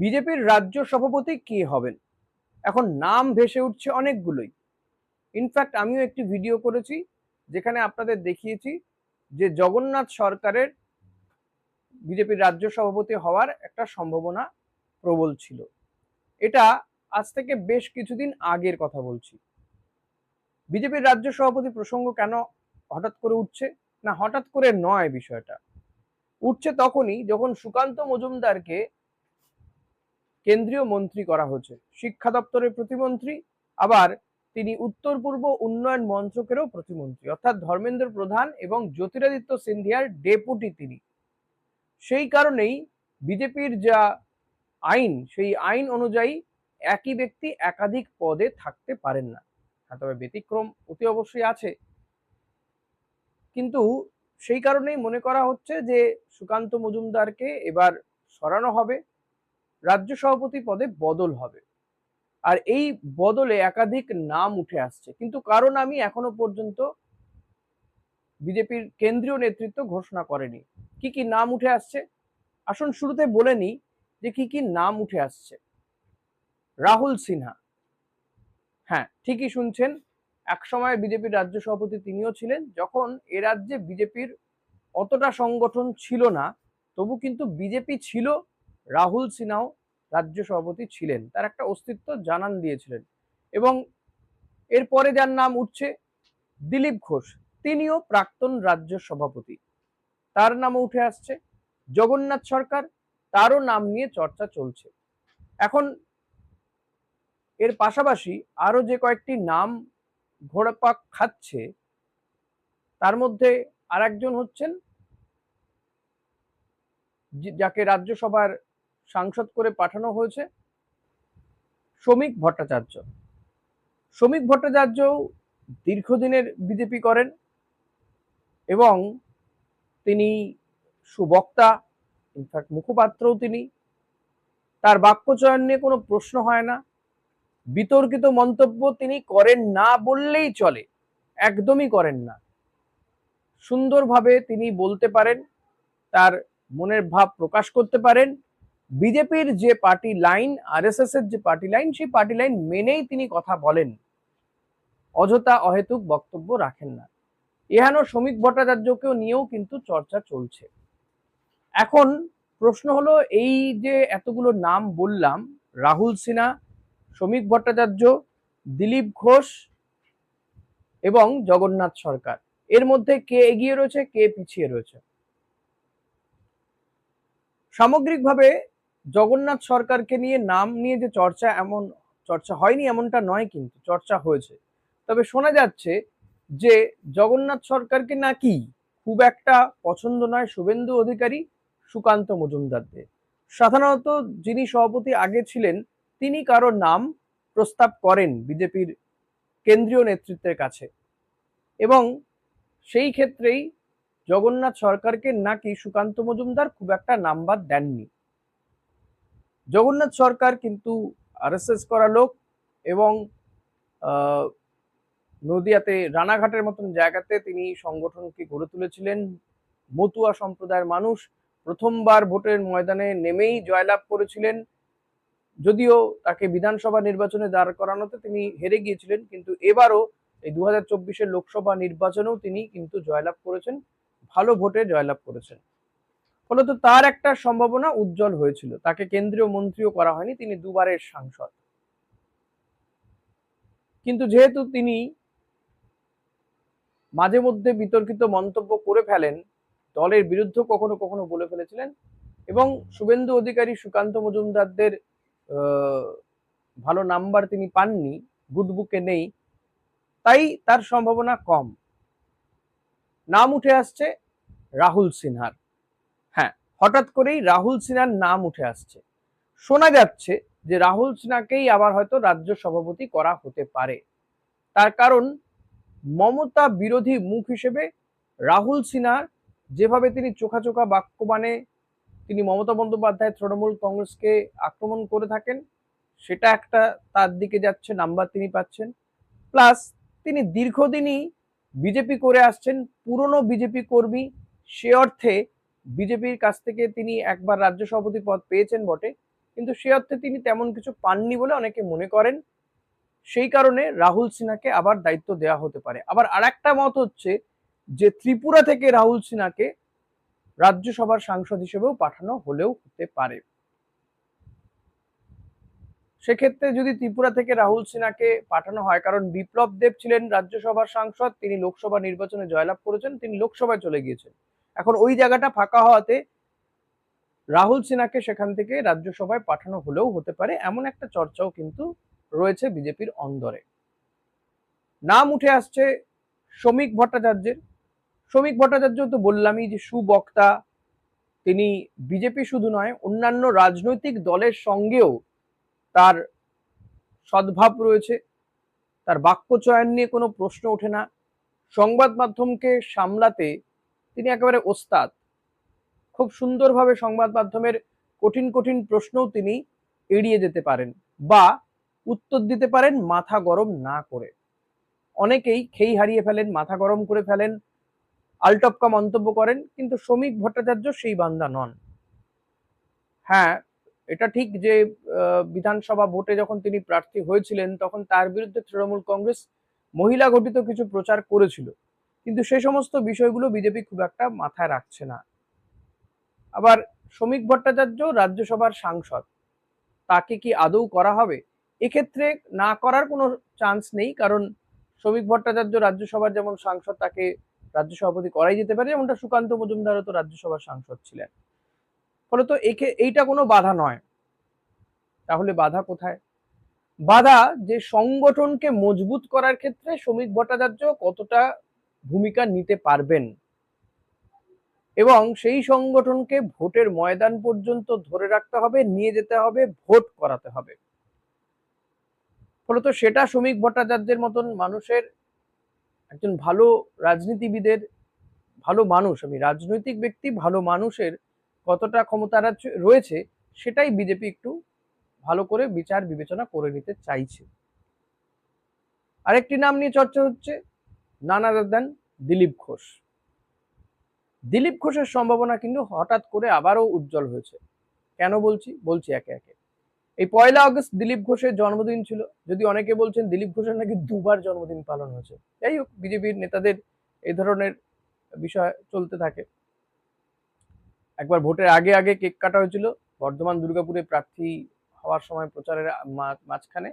বিজেপির রাজ্য সভাপতি কে হবেন? এখন নাম ভেসে উঠছে অনেকগুলোই। ইনফ্যাক্ট আমিও একটি ভিডিও করেছি, যেখানে আপনাদের দেখিয়েছি যে জগন্নাথ সরকারের বিজেপির রাজ্য সভাপতি হওয়ার একটা সম্ভাবনা প্রবল ছিল। এটা আজ থেকে বেশ কিছুদিন আগের কথা বলছি। বিজেপির রাজ্য সভাপতি প্রসঙ্গ কেন হঠাৎ করে উঠছে? না, হঠাৎ করে নয় বিষয়টা। উঠছে তখনই যখন সুকান্ত মজুমদারকে কেন্দ্রীয় মন্ত্রী করা হয়েছে। শিক্ষা দপ্তরের প্রতিমন্ত্রী, আবার তিনি উত্তর পূর্ব উন্নয়ন মন্ত্রকেরও প্রতিমন্ত্রী। অর্থাৎ ধর্মেন্দ্র প্রধান এবং জ্যোতিরাদিত্য সিন্ধিয়ার ডেপুটি তিনি। সেই কারণেই বিজেপির যা আইন, সেই আইন অনুযায়ী একই ব্যক্তি একাধিক পদে থাকতে পারেন না। হ্যাঁ তবে ব্যতিক্রম অতি অবশ্যই আছে। কিন্তু সেই কারণেই মনে করা হচ্ছে যে সুকান্ত মজুমদারকে এবার সরানো হবে। রাজ্য সভাপতি পদে বদল হবে। আর এই বদলে একাধিক নাম উঠে আসছে। কিন্তু কারণ আমি এখনও পর্যন্ত বিজেপির কেন্দ্রীয় নেতৃত্ব ঘোষণা করেনি। কি কি নাম উঠে আসছে? আসুন শুরুতে বলে নিই যে কি কি নাম উঠে আসছে। রাহুল সিনহা। হ্যাঁ ঠিকই শুনছেন একসময় বিজেপির রাজ্য সভাপতি তিনিও ছিলেন। যখন এ রাজ্যে বিজেপির অতটা সংগঠন ছিল না, তবু কিন্তু বিজেপি ছিল রাহুল সিনহাও রাজ্য সভাপতি ছিলেন। তার একটা অস্তিত্ব জানান দিয়েছিলেন। এবং এরপরে যার নাম উঠছে দিলীপ ঘোষ, তিনিও প্রাক্তন রাজ্য সভাপতি। তার নামও উঠে আসছে। জগন্নাথ সরকার তারও নাম নিয়ে চর্চা চলছে। এখন এর পাশাপাশি আরও যে কয়েকটি নাম ঘোড়াপাক খাচ্ছে, তার মধ্যে আর একজন হচ্ছেন যাকে রাজ্যসভার সাংসদ করে পাঠানো হয়েছে শ্রমিক ভট্টাচার্য। শ্রমিক ভট্টাচার্য দীর্ঘদিনের বিজেপি করেন এবং তিনি সুবক্তা, ইনফ্যাক্ট মুখপাত্রও তিনি। তার বাক্যচয়ন নিয়ে কোনো প্রশ্ন হয় না। বিতর্কিত মন্তব্য তিনি করেন না বললেই চলে, একদমই করেন না। সুন্দরভাবে তিনি বলতে পারেন, তার মনের ভাব প্রকাশ করতে পারেন বিজেপির যে পার্টি লাইন আরএসএস এর যে পার্টি লাইন, সেই পার্টি লাইন মেনেই তিনি কথা বলেন। অযথা অহেতুক বক্তব্য রাখেন না। এহানো শ্রমিক ভট্টাচার্যকেও নিয়েও কিন্তু চর্চা চলছে। এখন প্রশ্ন হলো, এই যে এতগুলো নাম বললাম, রাহুল সিনহা, শ্রমিক ভট্টাচার্য, দিলীপ ঘোষ এবং জগন্নাথ সরকার, এর মধ্যে কে এগিয়ে রয়েছে, কে পিছিয়ে রয়েছে? সামগ্রিকভাবে জগন্নাথ সরকারকে নিয়ে নাম নিয়ে যে চর্চা এমন, চর্চা হয়নি এমনটা নয় কিন্তু, চর্চা হয়েছে। তবে শোনা যাচ্ছে যে জগন্নাথ সরকারকে নাকি খুব একটা পছন্দ নয় শুভেন্দু অধিকারী সুকান্ত মজুমদারদের। সাধারণত যিনি সভাপতি আগে ছিলেন, তিনি কারও নাম প্রস্তাব করেন বিজেপির কেন্দ্রীয় নেতৃত্বের কাছে। এবং সেই ক্ষেত্রেই জগন্নাথ সরকারকে নাকি সুকান্ত মজুমদার খুব একটা নাম্বার দেননি। জগন্নাথ সরকার কিন্তু আরএসএস করা লোক এবং নদিয়াতে, রানাঘাটের মতন জায়গাতে তিনি সংগঠনকে গড়ে তুলেছিলেন। মতুয়া সম্প্রদায়ের মানুষ প্রথমবার ভোটের ময়দানে নেমেই জয়লাভ করেছিলেন। যদিও তাকে বিধানসভা নির্বাচনে দাঁড় করানোতে তিনি হেরে গিয়েছিলেন, কিন্তু এবারও এই দু হাজার লোকসভা নির্বাচনেও তিনি কিন্তু জয়লাভ করেছেন, ভালো ভোটে জয়লাভ করেছেন। ফলত তার একটা সম্ভাবনা উজ্জ্বল হয়েছিল। তাকে কেন্দ্রীয় মন্ত্রীও করা হয়নি, তিনি দুবারের সাংসদ। কিন্তু যেহেতু তিনি মাঝে মধ্যে বিতর্কিত মন্তব্য করে ফেলেন, দলের বিরুদ্ধে কখনো কখনো বলে ফেলেছিলেন এবং শুভেন্দু অধিকারী সুকান্ত মজুমদারদের ভালো নাম্বার তিনি পাননি, গুড বুকে নেই, তাই তার সম্ভাবনা কম। নাম উঠে আসছে রাহুল সিনহার। হঠাৎ করেই রাহুল সিনহার নাম উঠে আসছে। শোনা যাচ্ছে যে রাহুল সিনহাকেই আবার হয়তো রাজ্য সভাপতি করা হতে পারে। তার কারণ, মমতা বিরোধী মুখ হিসেবে রাহুল সিনহার যেভাবে তিনি চোখা চোখা বাক্যবাণে তিনি মমতা বন্দ্যোপাধ্যায়, তৃণমূল কংগ্রেসকে আক্রমণ করে থাকেন, সেটা একটা তার দিকে যাচ্ছে নাম্বার তিনি পাচ্ছেন। প্লাস তিনি দীর্ঘদিনই বিজেপি করে আসছেন, পুরনো বিজেপি কর্মী, সে অর্থে বিজেপির কাছ থেকে তিনি একবার রাজ্য সভাপতি পদ পেয়েছেন বটে, কিন্তু সে অর্থে তিনি তেমন কিছু পাননি বলে অনেকে মনে করেন। সেই কারণে রাহুল সিনহাকে আবার দায়িত্ব দেওয়া হতে পারে। আবার আরেকটা মত হচ্ছে যে, ত্রিপুরা থেকে রাহুল সিনহাকে রাজ্যসভার সাংসদ হিসেবেও পাঠানো হলেও হতে পারে। সেক্ষেত্রে যদি ত্রিপুরা থেকে রাহুল সিনহাকে পাঠানো হয়, কারণ বিপ্লব দেব ছিলেন রাজ্যসভার সাংসদ, তিনি লোকসভা নির্বাচনে জয়লাভ করেছেন, তিনি লোকসভায় চলে গিয়েছেন। এখন ওই জায়গাটা ফাঁকা হওয়াতে রাহুল সিনহাকে সেখান থেকে রাজ্যসভায় পাঠানো হলেও হতে পারে, এমন একটা চর্চাও কিন্তু রয়েছে বিজেপির অন্দরে। নাম উঠে আসছে শ্রমিক ভট্টাচার্যের। শ্রমিক ভট্টাচার্য তো বললামই যে সুবক্তা, তিনি বিজেপি শুধু নয়, অন্যান্য রাজনৈতিক দলের সঙ্গেও তার সদ্ভাব রয়েছে। তার বাক্য চয়ন নিয়ে কোনো প্রশ্ন ওঠে না। সংবাদ মাধ্যমকে সামলাতে তিনি একেবারে ওস্তাদ। খুব সুন্দরভাবে সংবাদ মাধ্যমের কঠিন কঠিন প্রশ্নও তিনি এড়িয়ে যেতে পারেন বা উত্তর দিতে পারেন মাথা গরম না করে। অনেকেই খেই হারিয়ে ফেলেন, মাথা গরম করে ফেলেন, আলটপকা মন্তব্য করেন, কিন্তু শ্রমিক ভট্টাচার্য সেই বান্দা নন। হ্যাঁ এটা ঠিক যে বিধানসভা ভোটে যখন তিনি প্রার্থী হয়েছিলেন, তখন তার বিরুদ্ধে তৃণমূল কংগ্রেস মহিলা ঘটিত কিছু প্রচার করেছিল। কিন্তু সে সমস্ত বিষয়গুলো বিজেপি খুব একটা মাথায় রাখছে না। আবার শ্রমিক ভট্টাচার্য রাজ্যসভার সাংসদ, তাকে কি আদৌ করা হবে? এক্ষেত্রে না করার কোনো চান্স নেই, কারণ শ্রমিক ভট্টাচার্য রাজ্যসভার যেমন সাংসদ, তাকে রাজ্য সভাপতি করাই যেতে পারে, যেমনটা সুকান্ত মজুমদারও তো রাজ্যসভার সাংসদ ছিলেন। ফলত একে, এইটা কোনো বাধা নয়। তাহলে বাধা কোথায়? বাধা যে সংগঠনকে মজবুত করার ক্ষেত্রে শ্রমিক ভট্টাচার্য কতটা ভূমিকা নিতে পারবেন। এবং সেই সংগঠনকে ভোটের ময়দান পর্যন্ত ধরে রাখতে হবে, নিয়ে যেতে হবে, ভোট করাতে হবে। ফলত সেটা শ্রমিক ভট্টাচার্যের মতন মানুষের, একজন ভালো রাজনীতিবিদের, ভালো মানুষ, আমি রাজনৈতিক ব্যক্তি, ভালো মানুষের কতটা ক্ষমতা রয়েছে, সেটাই বিজেপি একটু ভালো করে বিচার বিবেচনা করে নিতে চাইছে। আরেকটি নাম নিয়ে চর্চা হচ্ছে নানা দেন দিলীপ ঘোষ দিলীপ ঘোষের সম্ভাবনা কিন্তু হঠাৎ করে আবারও উজ্জ্বল হয়েছে। কেন বলছি? বলছি একে একে। এই পয়লা অগস্ট দিলীপ ঘোষের জন্মদিন ছিল। যদি অনেকে বলছেন দিলীপ ঘোষের নাকি দুবার জন্মদিন পালন হয়েছে। যাই হোক, বিজেপির নেতাদের এই ধরনের বিষয় চলতে থাকে। একবার ভোটের আগে আগে কেক কাটা হয়েছিল। বর্ধমান দুর্গাপুরে প্রার্থী হওয়ার সময় প্রচারের মাঝখানে।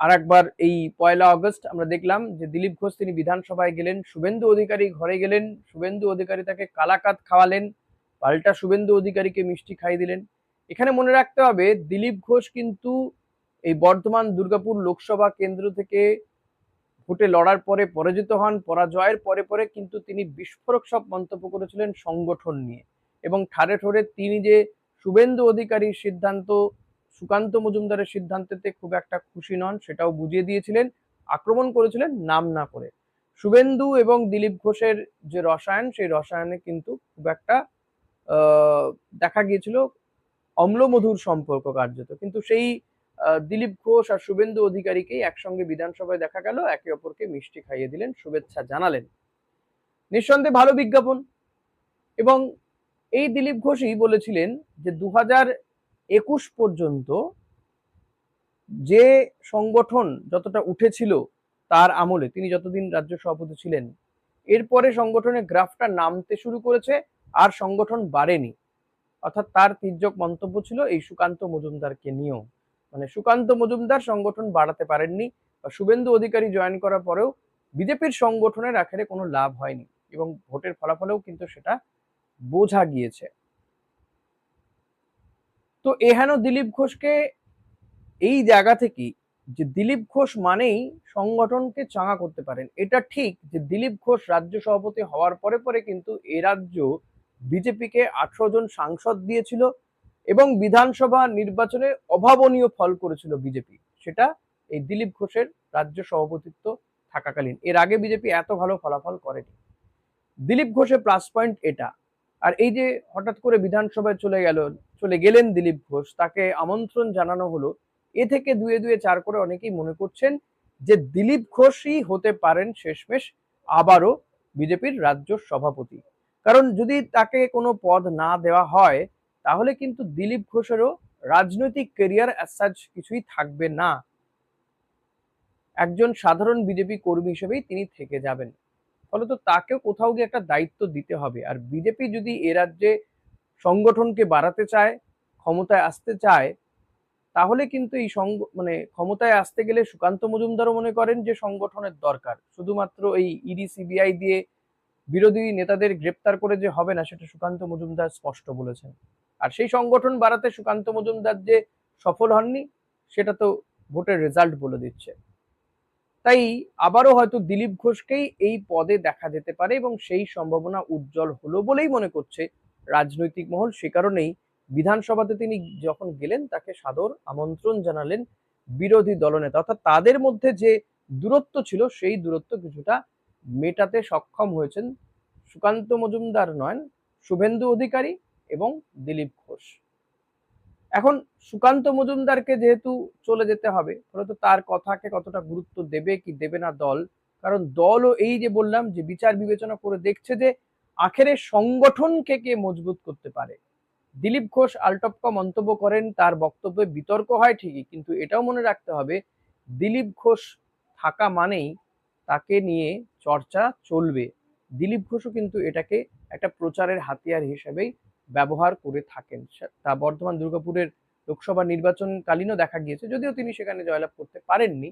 আর একবার এই পয়লা আগস্ট আমরা দেখলাম যে দিলীপ ঘোষ তিনি বিধানসভায় গেলেন, শুভেন্দু অধিকারী ঘরে গেলেন, শুভেন্দু অধিকারী তাকে কালাকাত খাওয়ালেন, পাল্টা শুভেন্দু অধিকারীকে মিষ্টি খাইয়ে দিলেন। এখানে মনে রাখতে হবে, দিলীপ ঘোষ কিন্তু এই বর্ধমান দুর্গাপুর লোকসভা কেন্দ্র থেকে ভোটে লড়ার পরে পরাজিত হন, পরাজয়ের পরে পরে কিন্তু তিনি বিস্ফোরক সব মন্তব্য করেছিলেন সংগঠন নিয়ে। এবং ঠারে ঠোরে তিনি যে শুভেন্দু অধিকারীর সিদ্ধান্ত সুকান্ত মজুমদারের সিদ্ধান্তেতে খুব একটা খুশি নন, সেটাও বুঝিয়ে দিয়েছিলেন, আক্রমণ করেছিলেন নাম না করে। শুভেন্দু এবং দিলীপ ঘোষের যে রসায়ন, সেই রসায়নে কিন্তু খুব একটা দেখা গিয়েছিল অম্লমধুর সম্পর্ক কার্যত। কিন্তু সেই দিলীপ ঘোষ আর শুভেন্দু অধিকারীকেই একসঙ্গে বিধানসভায় দেখা গেল, একে অপরকে মিষ্টি খাইয়ে দিলেন, শুভেচ্ছা জানালেন। নিঃসন্দেহে ভালো বিজ্ঞাপন। এবং এই দিলীপ ঘোষই বলেছিলেন যে দু হাজার একুশ পর্যন্ত যে সংগঠন যতটা উঠেছিল তার আমলে, তিনি যতদিন রাজ্য সভাপতি ছিলেন, এরপরে সংগঠনের গ্রাফটা নামতে শুরু করেছে আর সংগঠন বাড়েনি। অর্থাৎ তার তির্যক মন্তব্য ছিল এই সুকান্ত মজুমদারকে নিয়েও। মানে সুকান্ত মজুমদার সংগঠন বাড়াতে পারেননি বা শুভেন্দু অধিকারী জয়েন করার পরেও বিজেপির সংগঠনের আখেরে কোনো লাভ হয়নি এবং ভোটের ফলাফলেও কিন্তু সেটা বোঝা গিয়েছে। তো এহেন দিলীপ ঘোষকে এই জায়গা থেকেই যে দিলীপ ঘোষ মানেই সংগঠনকে চাঙা করতে পারেন। এটা ঠিক যে দিলীপ ঘোষ রাজ্য সভাপতি হওয়ার পরে পরে কিন্তু এ রাজ্য বিজেপিকে আঠারো জন সাংসদ দিয়েছিল এবং বিধানসভা নির্বাচনে অভাবনীয় ফল করেছিল বিজেপি। সেটা এই দিলীপ ঘোষের রাজ্য সভাপতিত্ব থাকাকালীন। এর আগে বিজেপি এত ভালো ফলাফল করেনি। দিলীপ ঘোষের প্লাস পয়েন্ট এটা। আর এই যে হঠাৎ করে বিধানসভায় চলে গেল, চলে গেলেন দিলীপ ঘোষ, তাকে আমন্ত্রণ জানানো হলো। এ থেকে দুয়ে দুয়ে চার করে অনেকেই মনে করছেন যে দিলীপ ঘোষই হতে পারেন শেষমেশ আবারও বিজেপির রাজ্য সভাপতি। কারণ যদি তাকে কোনো পদ না দেওয়া হয়, তাহলে কিন্তু দিলীপ ঘোষেরও রাজনৈতিক কেরিয়ার অ্যাসাজ কিছুই থাকবে না। একজন সাধারণ বিজেপি কর্মী হিসেবেই তিনি থেকে যাবেন। ফলত তাকেও কোথাও গিয়ে একটা দায়িত্ব দিতে হবে। আর বিজেপি যদি এ রাজ্যে সংগঠনকে বাড়াতে চায়, ক্ষমতায় আসতে চায়, তাহলে কিন্তু এই মানে ক্ষমতায় আসতে গেলে সুকান্ত মজুমদারও মনে করেন যে সংগঠনের দরকার। শুধুমাত্র এই ইডি, সিবিআই দিয়ে বিরোধী নেতাদের গ্রেপ্তার করে যে হবে না, সেটা সুকান্ত মজুমদার স্পষ্ট বলেছেন। আর সেই সংগঠন বাড়াতে সুকান্ত মজুমদার যে সফল হননি, সেটা তো ভোটের রেজাল্ট বলে দিচ্ছে। তাই আবারও হয়তো দিলীপ ঘোষকেই এই পদে দেখা যেতে পারে এবং সেই সম্ভাবনা উজ্জ্বল হলো বলেই মনে করছে রাজনৈতিক মহল। সে কারণেই বিধানসভাতে তিনি যখন গেলেন, তাকে সাদর আমন্ত্রণ জানালেন বিরোধী দলনেতা। অর্থাৎ তাদের মধ্যে যে দূরত্ব ছিল, সেই দূরত্ব কিছুটা মেটাতে সক্ষম হয়েছেন সুকান্ত মজুমদার নয় শুভেন্দু অধিকারী এবং দিলীপ ঘোষ। এখন সুকান্ত মজুমদারকে যেহেতু চলে যেতে হবে ফলত তার কথাকে কতটা গুরুত্ব দেবে কি দেবে না দল? কারণ দলও এই যে বললাম যে বিচার বিবেচনা করে দেখছে যে আখেরে সংগঠনকে কে মজবুত করতে পারে। দিলীপ ঘোষ আলটপকা মন্তব্য করেন, তার বক্তব্যে বিতর্ক হয় ঠিকই, কিন্তু এটাও মনে রাখতে হবে, দিলীপ ঘোষ থাকা মানেই তাকে নিয়ে চর্চা চলবে। দিলীপ ঘোষও কিন্তু এটাকে একটা প্রচারের হাতিয়ার হিসেবেই ব্যবহার করে থাকেন। তা বর্ধমান দুর্গাপুরের লোকসভা নির্বাচনকালীনও দেখা গিয়েছে, যদিও তিনি সেখানে জয়লাভ করতে পারেননি।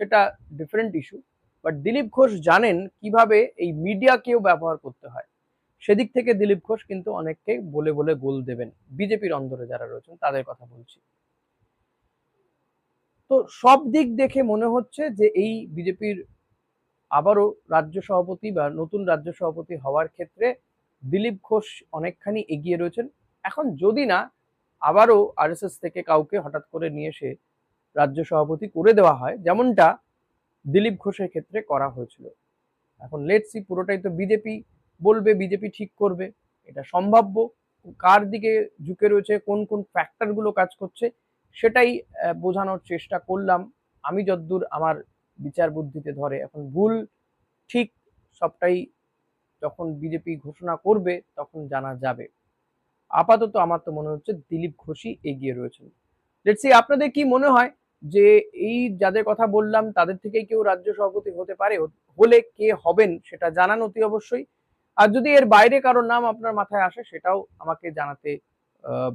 সেটা different issue but Dilip Ghosh জানেন কীভাবে এই মিডিয়াকেও ব্যবহার করতে হয়। সেদিক থেকে দিলীপ ঘোষ কিন্তু অনেককে বলে বলে গোল দেবেন। বিজেপির অন্দরে যারা রয়েছেন, তাদের কথা বলছি। তো সব দিক দেখে মনে হচ্ছে যে এই বিজেপির আবারও রাজ্য সভাপতি বা নতুন রাজ্য সভাপতি হওয়ার ক্ষেত্রে দিলীপ ঘোষ অনেকখানি এগিয়ে রয়েছেন। এখন যদি না, আবারও আরএসএস থেকে কাউকে হঠাৎ করে নিয়ে এসে রাজ্য সভাপতি করে দেওয়া হয়, যেমনটা দিলীপ ঘোষের ক্ষেত্রে করা হয়েছিল। এখন লেটসি পুরোটাই তো বিজেপি বলবে বিজেপি ঠিক করবে, এটা সম্ভাব্য। কার দিকে ঝুঁকে রয়েছে, কোন কোন ফ্যাক্টরগুলো কাজ করছে, সেটাই বোঝানোর চেষ্টা করলাম। আমি যদ্দূর আমার বিচার বুদ্ধিতে ধরে, এখন ভুল ঠিক সবটাই যখন বিজেপি ঘোষণা করবে, তখন জানা যাবে। আপাতত আমার তো মনে হচ্ছে দিলীপ ঘোষই এগিয়ে রয়েছেন। লেটসি আপনাদের কি মনে হয় যে এই যাদের কথা বললাম, তাদের থেকেই কেউ রাজ্য সভাপতি হতে পারে? হলে কে হবেন সেটা জানান অতি অবশ্যই। আর যদি এর বাইরে কারোর নাম আপনার মাথায় আসে, সেটাও আমাকে জানাতে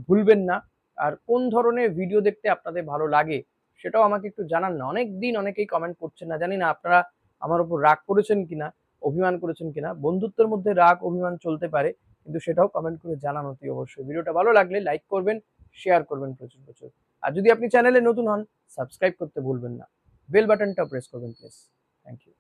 ভুলবেন না। আর কোন ধরনের ভিডিও দেখতে আপনাদের ভালো লাগে, সেটাও আমাকে একটু জানান না। অনেক দিন অনেকেই কমেন্ট করছেন না, জানি না আপনারা আমার উপর রাগ করেছেন কিনা। অভিমান করেছেন কিনা, বন্ধুত্বের মধ্যে রাগ, অভিমান চলতে পারে, কিন্তু সেটাও কমেন্ট করে জানান অতি অবশ্যই। ভিডিওটা ভালো লাগলে লাইক করবেন শেয়ার করবেন প্রচুর প্রচুর। আর যদি আপনি চ্যানেলে নতুন হন সাবস্ক্রাইব করতে ভুলবেন না। বেল বাটনটা প্রেস করবেন প্লিজ থ্যাংক ইউ.